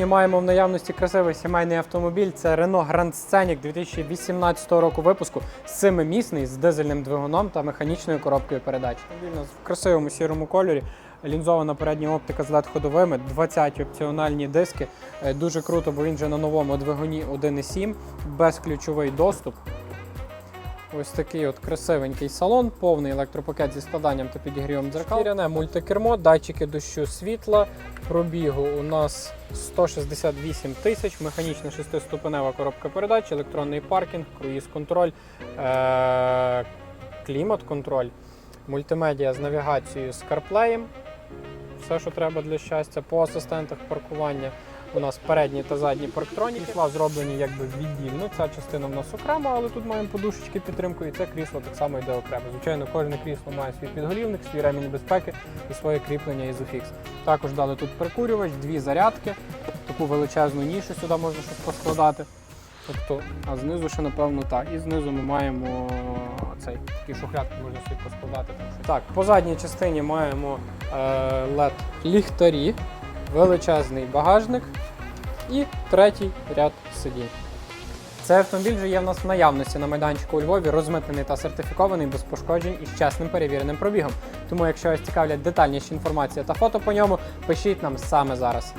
І маємо в наявності красивий сімейний автомобіль. Це Renault Grand Scenic 2018 року випуску. Семимісний з дизельним двигуном та механічною коробкою передач. Автомобіль в красивому сірому кольорі. Лінзована передня оптика з led ходовими, 20 опціональні диски. Е, Дуже круто, бо він же на новому двигуні 1.7, безключовий доступ. Ось такий от красивенький салон, повний електропакет зі складанням та підігрівом дзеркал. Шкіряне мультикермо, датчики дощу світла. Пробігу у нас 168 тисяч, механічна шестиступенева коробка передач, електронний паркінг, круїз-контроль, е- клімат-контроль, мультимедіа з навігацією з CarPlay. Все, що треба для щастя. По асистентах паркування у нас передні та задні парктроніки. Крісла зроблені якби віддільно. Ця частина в нас окрема, але тут маємо подушечки підтримку, і це крісло так само йде окремо. Звичайно, кожне крісло має свій підголівник, свій ремінь безпеки і своє кріплення Isofix. Також дали тут прикурювач, дві зарядки, таку величезну нішу сюди можна щось поскладати. Тобто, а знизу ще, напевно, так. І знизу ми маємо цей такі шухлядки, можна собі поскладати. Там. Так, по задній частині маємо е, LED ліхтарі, величезний багажник і третій ряд сидінь. Цей автомобіль вже є в нас в наявності на майданчику у Львові, розмитнений та сертифікований без пошкоджень і з чесним перевіреним пробігом. Тому, якщо вас цікавлять детальніші інформація та фото по ньому, пишіть нам саме зараз.